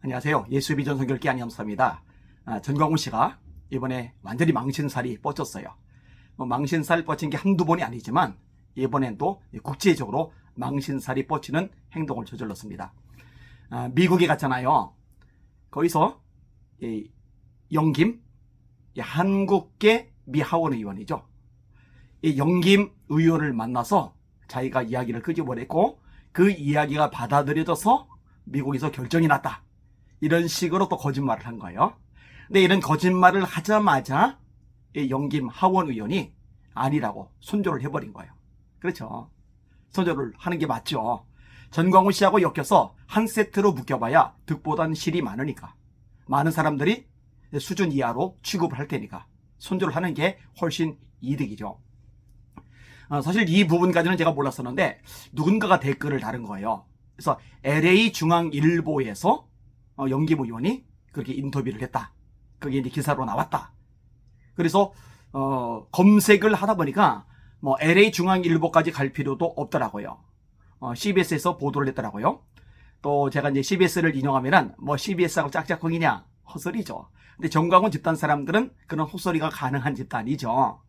안녕하세요. 예수비전 성결기 안녕사입니다. 아, 전광훈 씨가 이번에 완전히 망신살이 뻗쳤어요. 뭐 망신살 뻗친 게 한두 번이 아니지만 이번엔 또 국제적으로 망신살이 뻗치는 행동을 저질렀습니다. 아, 미국에 갔잖아요. 거기서 이 영김 이 한국계 미 하원 의원이죠. 이 영김 의원을 만나서 자기가 이야기를 끄집어냈고 그 이야기가 받아들여져서 미국에서 결정이 났다. 이런 식으로 또 거짓말을 한 거예요. 근데 이런 거짓말을 하자마자 이 영김 하원 의원이 아니라고 손절을 해버린 거예요. 그렇죠. 손절을 하는 게 맞죠. 전광훈 씨하고 엮여서 한 세트로 묶여봐야 득보단 실이 많으니까. 많은 사람들이 수준 이하로 취급을 할 테니까. 손절을 하는 게 훨씬 이득이죠. 어, 사실 이 부분까지는 제가 몰랐었는데 누군가가 댓글을 다른 거예요. 그래서 LA 중앙일보에서 어, 영김 의원이 그렇게 인터뷰를 했다. 그게 이제 기사로 나왔다. 그래서 어, 검색을 하다 보니까 뭐 LA 중앙일보까지 갈 필요도 없더라고요. 어, CBS에서 보도를 했더라고요. 또 제가 이제 CBS를 인용하면은 뭐 CBS하고 짝짝꿍이냐 헛소리죠. 근데 정광훈 집단 사람들은 그런 헛소리가 가능한 집단이죠.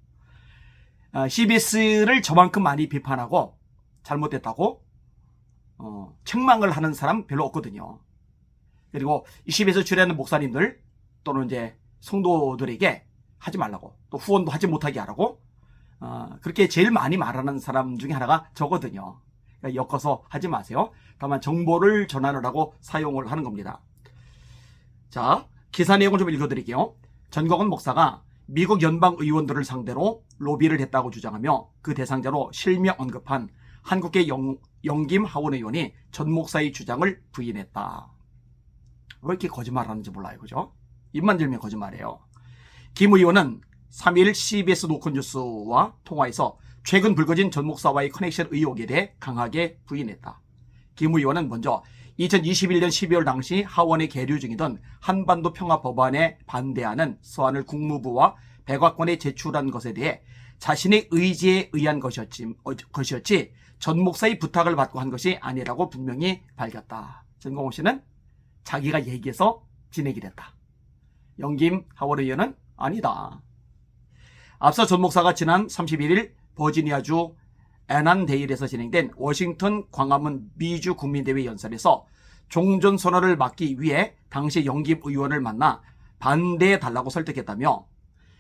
어, CBS를 저만큼 많이 비판하고 잘못됐다고 어, 책망을 하는 사람 별로 없거든요. 그리고 이 CBS 출연하는 목사님들 또는 이제 성도들에게 하지 말라고 또 후원도 하지 못하게 하라고 어, 그렇게 제일 많이 말하는 사람 중에 하나가 저거든요. 그러니까 엮어서 하지 마세요. 다만 정보를 전하느라고 사용을 하는 겁니다. 자, 기사 내용을 좀 읽어드릴게요. 전광훈 목사가 미국 연방 의원들을 상대로 로비를 했다고 주장하며 그 대상자로 실명 언급한 한국계 영, 영김 하원 의원이 전 목사의 주장을 부인했다. 왜 이렇게 거짓말하는지 몰라요, 그죠? 입만 들면 거짓말이에요. 김 의원은 3일 CBS 노컷뉴스와 통화에서 최근 불거진 전 목사와의 커넥션 의혹에 대해 강하게 부인했다. 김 의원은 먼저 2021년 12월 당시 하원에 계류 중이던 한반도 평화 법안에 반대하는 서한을 국무부와 백악관에 제출한 것에 대해 자신의 의지에 의한 것이었지, 어, 것이었지 전 목사의 부탁을 받고 한 것이 아니라고 분명히 밝혔다. 전공호 씨는 자기가 얘기해서 진행이 됐다. 영김 하원 의원은 아니다. 앞서 전 목사가 지난 31일 버지니아주 애난데일에서 진행된 워싱턴 광화문 미주 국민대회 연설에서 종전 선언을 막기 위해 당시 영김 의원을 만나 반대해 달라고 설득했다며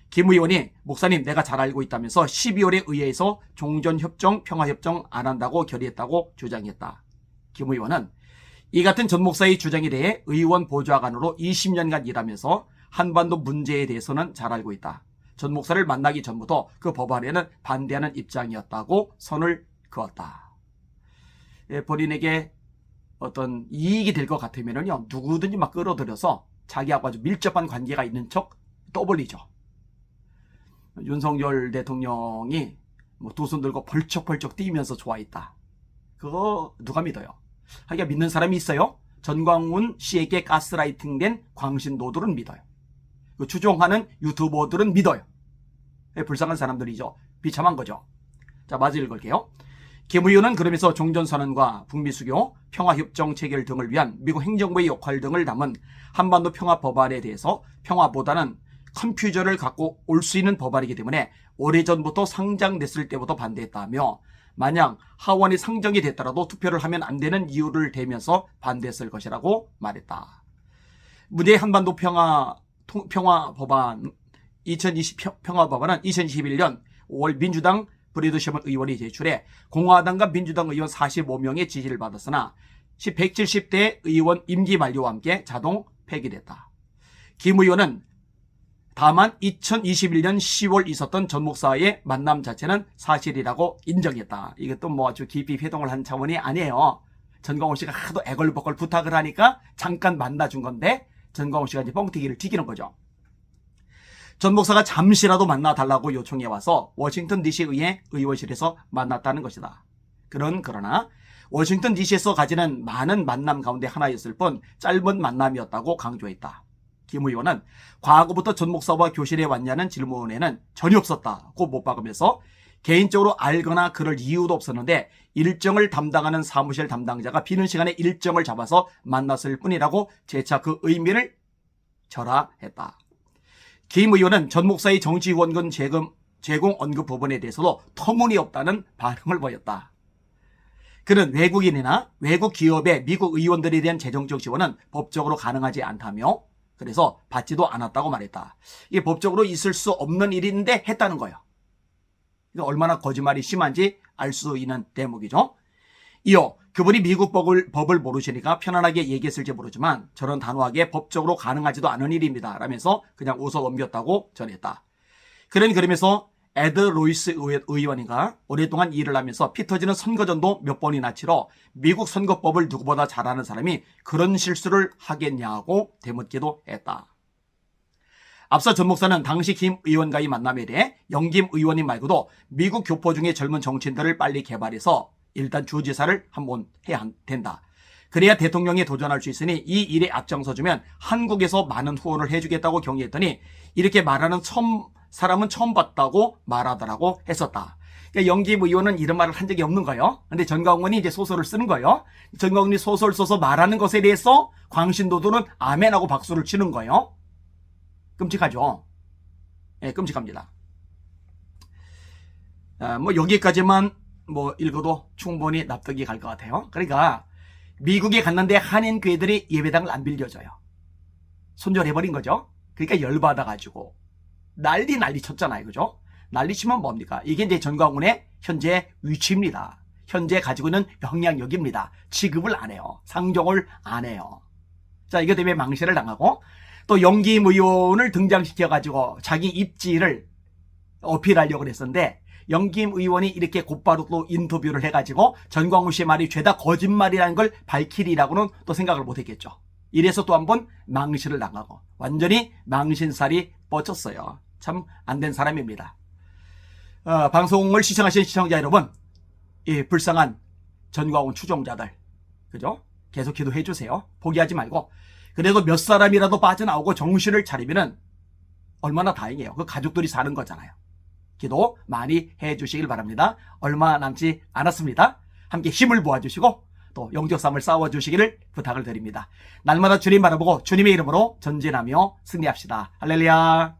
김 의원이 목사님 내가 잘 알고 있다면서 12월에 의회에서 종전협정 평화협정 안 한다고 결의했다고 주장했다. 김 의원은 이 같은 전 목사의 주장에 대해 의원 보좌관으로 20년간 일하면서 한반도 문제에 대해서는 잘 알고 있다. 전 목사를 만나기 전부터 그 법안에는 반대하는 입장이었다고 선을 그었다. 예, 본인에게 어떤 이익이 될 것 같으면요 누구든지 막 끌어들여서 자기하고 아주 밀접한 관계가 있는 척 떠벌리죠. 윤석열 대통령이 뭐 두 손 들고 벌쩍벌쩍 뛰면서 좋아했다. 그거 누가 믿어요? 하기가 믿는 사람이 있어요? 전광훈 씨에게 가스라이팅된 광신도들은 믿어요. 그 추종하는 유튜버들은 믿어요. 예, 불쌍한 사람들이죠. 비참한 거죠. 자, 마저 읽을게요. 김 의원은 그러면서 종전선언과 북미 수교, 평화협정 체결 등을 위한 미국 행정부의 역할 등을 담은 한반도 평화 법안에 대해서 평화보다는 컴퓨터를 갖고 올 수 있는 법안이기 때문에 오래전부터 상장됐을 때부터 반대했다며 만약 하원이 상정이 됐더라도 투표를 하면 안 되는 이유를 대면서 반대했을 것이라고 말했다. 문제 한반도 평화 통- 평화 법안 2020 평- 평화 법안은 2021년 5월 민주당 브리드 셔먼 의원이 제출해 공화당과 민주당 의원 45명의 지지를 받았으나 170대 의원 임기 만료와 함께 자동 폐기됐다. 김 의원은 다만 2021년 10월 있었던 전 목사의 만남 자체는 사실이라고 인정했다. 이것도 뭐 아주 깊이 회동을 한 차원이 아니에요. 전광훈 씨가 하도 애걸복걸 부탁을 하니까 잠깐 만나준 건데 전광훈 씨가 이제 뻥튀기를 튀기는 거죠. 전 목사가 잠시라도 만나달라고 요청해 와서 워싱턴 DC의회 의원실에서 만났다는 것이다. 그런 그러나 워싱턴 DC에서 가지는 많은 만남 가운데 하나였을 뿐 짧은 만남이었다고 강조했다. 김 의원은 과거부터 전 목사와 교실에 왔냐는 질문에는 전혀 없었다고 못 박으면서 개인적으로 알거나 그럴 이유도 없었는데 일정을 담당하는 사무실 담당자가 비는 시간에 일정을 잡아서 만났을 뿐이라고 재차 그 의미를 절하했다. 김 의원은 전 목사의 정치 후원금 제금, 제공 언급 부분에 대해서도 터무니없다는 반응을 보였다. 그는 외국인이나 외국 기업의 미국 의원들에 대한 재정적 지원은 법적으로 가능하지 않다며 그래서 받지도 않았다고 말했다. 이게 법적으로 있을 수 없는 일인데 했다는 거예요. 이거 얼마나 거짓말이 심한지 알 수 있는 대목이죠. 이어 그분이 미국 법을, 법을 모르시니까 편안하게 얘기했을지 모르지만 저는 단호하게 법적으로 가능하지도 않은 일입니다. 라면서 그냥 웃어 넘겼다고 전했다. 그는 그러면서 에드 로이스 의원- 의원이가 오랫동안 일을 하면서 피 터지는 선거전도 몇 번이나 치러 미국 선거법을 누구보다 잘 아는 사람이 그런 실수를 하겠냐고 되묻기도 했다. 앞서 전 목사는 당시 김 의원과의 만남에 대해 영김 의원님 말고도 미국 교포 중에 젊은 정치인들을 빨리 개발해서 일단 주지사를 한번 해야 한- 된다. 그래야 대통령에 도전할 수 있으니 이 일에 앞장서주면 한국에서 많은 후원을 해주겠다고 경의했더니 이렇게 말하는 처음 사람은 처음 봤다고 말하더라고 했었다. 그러니까 영김 의원은 이런 말을 한 적이 없는 거예요. 근데 전광훈이 이제 소설을 쓰는 거예요. 전광훈이 소설 써서 말하는 것에 대해서 광신도들은 아멘하고 박수를 치는 거예요. 끔찍하죠. 예, 끔찍합니다. 아, 뭐 여기까지만 뭐 읽어도 충분히 납득이 갈 것 같아요. 그러니까 미국에 갔는데 한인 교회들이 예배당을 안 빌려줘요. 손절해버린 거죠. 그러니까 열받아가지고 난리 난리 쳤잖아요. 그죠? 난리 치면 뭡니까? 이게 이제 전광훈의 현재 위치입니다. 현재 가지고 있는 영향력입니다. 취급을 안 해요. 상종을 안 해요. 자, 이것 때문에 망신을 당하고 또 영김 의원을 등장시켜가지고 자기 입지를 어필하려고 그랬었는데 영김 의원이 이렇게 곧바로 또 인터뷰를 해가지고 전광훈 씨의 말이 죄다 거짓말이라는 걸 밝히리라고는 또 생각을 못했겠죠. 이래서 또 한 번 망신을 당하고 완전히 망신살이 뻗쳤어요. 참 안 된 사람입니다. 어, 방송을 시청하신 시청자 여러분, 이 불쌍한 전광훈 추종자들, 그죠? 계속 기도해 주세요. 포기하지 말고 그래도 몇 사람이라도 빠져나오고 정신을 차리면은 얼마나 다행이에요. 그 가족들이 사는 거잖아요. 기도 많이 해 주시길 바랍니다. 얼마 남지 않았습니다. 함께 힘을 모아 주시고 또 영적 싸움을 싸워 주시기를 부탁을 드립니다. 날마다 주님 바라보고 주님의 이름으로 전진하며 승리합시다. 할렐루야.